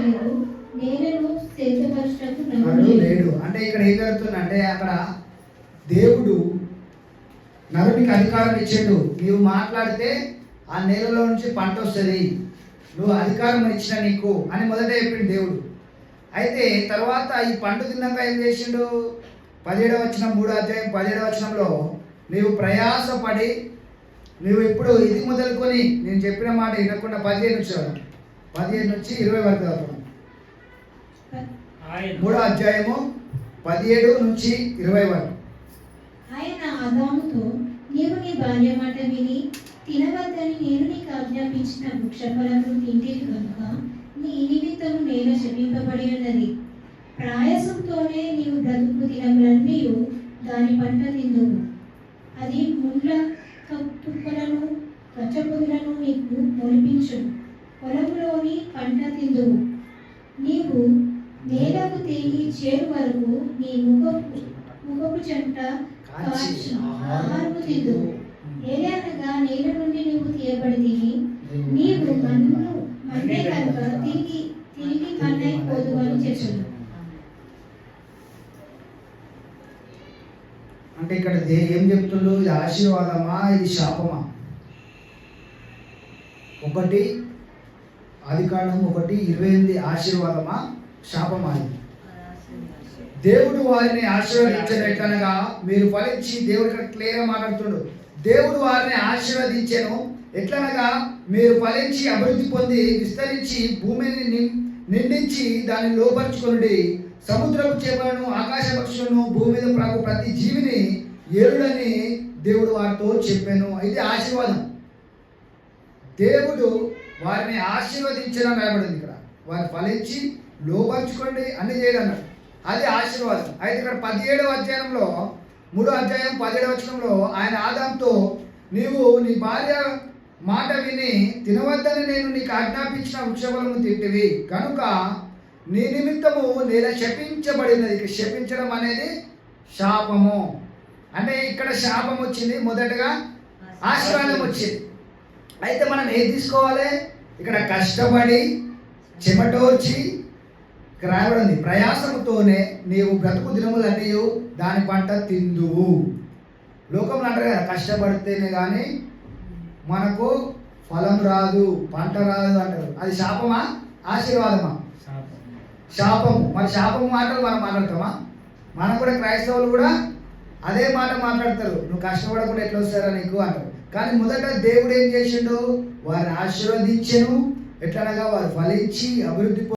నేలను లేడు. అంటే ఇక్కడ ఏం జరుగుతుందంటే అక్కడ దేవుడు నరునికి అధికారం ఇచ్చాడు. నీవు మాట్లాడితే ఆ నేలలో నుంచి పంట వస్తుంది. నువ్వు అధికారం ఇచ్చిన నీకు అని మొదట చెప్పిండు దేవుడు. అయితే తర్వాత ఈ పంట తిన్నాక ఏం చేసిండు? పదిహేడవ వచనం మూడో అధ్యాయం పదిహేడవ వచనంలో నీవు ప్రయాసపడి నువ్వు ఇప్పుడు ఇది మొదలుకొని నేను చెప్పిన మాట వినకుండా పదిహేను నుంచి పదిహేను నుంచి ఇరవై వరకు చదువుతాం. ఆయన. మూడో అధ్యాయము పదిహేడు నుంచి ఇరవై వరకు. ఆయన ఆదాముతో నీవు నీ భార్య మాట విని తినవద్దని నేను నీకు ఆజ్ఞాపించిన వృక్షఫలము తింటివి కనుక నీ నిమిత్తము నేను శపింపబడి ఉన్నది. ప్రయాసంతోనే నీవు బ్రతుకు దినములన్నీ దాని పంట తిందువు. అది ముండ్ల తుప్పలను గచ్చపొదులను నీకు మొలిపించు పొలంలోని పంట తిందువు. నీవు నేలకు తిరిగి చేరు వరకు నీ ముఖపు ముఖపు చెంట కాచి ఆహారము తిందువు. ఏలనగా నేల నుండి నీవు తీయబడి నీవు మన్ను మన్నే కనుక తిరిగి తిరిగి మన్నైపోదు అని చెప్పాను. అంటే ఇక్కడ దే- ఏం చెప్తుండ్రు ఇది ఆశీర్వాదమా ఇది శాపమా? ఒకటి ఆదికాండం ఒకటి ఇరవై ఎనిమిది ఆశీర్వాదమా? శాపమా దేవుడు వారిని ఆశీర్వదించినట్లనగా మీరు ఫలించి దేవుడు ఇక్కడ క్లియర్గా మాట్లాడుతుండు. దేవుడు వారిని ఆశీర్వదించెను. ఎట్లనగా మీరు ఫలించి అభివృద్ధి పొంది విస్తరించి భూమిని నిండించి దాన్ని లోపరుచుకొనుడి. సముద్రపు చేపలను ఆకాశ పక్షులను భూమి మీద ప్రాకు ప్రతి జీవిని ఏరుడని దేవుడు వారితో చెప్పాను. ఇది ఆశీర్వాదం. దేవుడు వారిని ఆశీర్వదించడం రాయబడింది ఇక్కడ. వారిని ఫలించి లోపంచుకోండి అన్ని చేయడం అన్నాడు అది ఆశీర్వాదం. అయితే ఇక్కడ పదిహేడవ అధ్యాయంలో మూడో అధ్యాయం పదిహేడవ వచనంలో ఆయన ఆదాంతో నీవు నీ భార్య మాట విని తినవద్దని నేను నీకు ఆజ్ఞాపించిన వృక్షములను తింటివి. కనుక నీ నిమిత్తము నేల శపించబడినది. శపించడం అనేది శాపము. అంటే ఇక్కడ శాపం వచ్చింది మొదటగా ఆశీర్వాదం వచ్చింది. అయితే మనం ఏది తీసుకోవాలి? ఇక్కడ కష్టపడి చెమటోర్చి ఇక్కడ రాయబడింది ప్రయాసముతోనే నీవు బ్రతుకు దినములన్నీ దాని పంట తిందువు. లోకంలో అంటారు కదా కష్టపడితేనే కానీ మనకు ఫలం రాదు పంట రాదు అంటారు. అది శాపమా? ఆశీర్వాదమా? శాపం. శాపము మరి శాపము మాటలు మనం మాట్లాడతామా? మనం కూడా క్రైస్తవులు కూడా అదే మాట మాట్లాడతారు. నువ్వు కష్టపడకుండా ఎట్లా వస్తారా నీకు? అంటారు. కానీ మొదట దేవుడు ఏం చేసిండు? వారిని ఆశీర్వదించను. ఎట్లనగా వారు ఫలించి అభివృద్ధి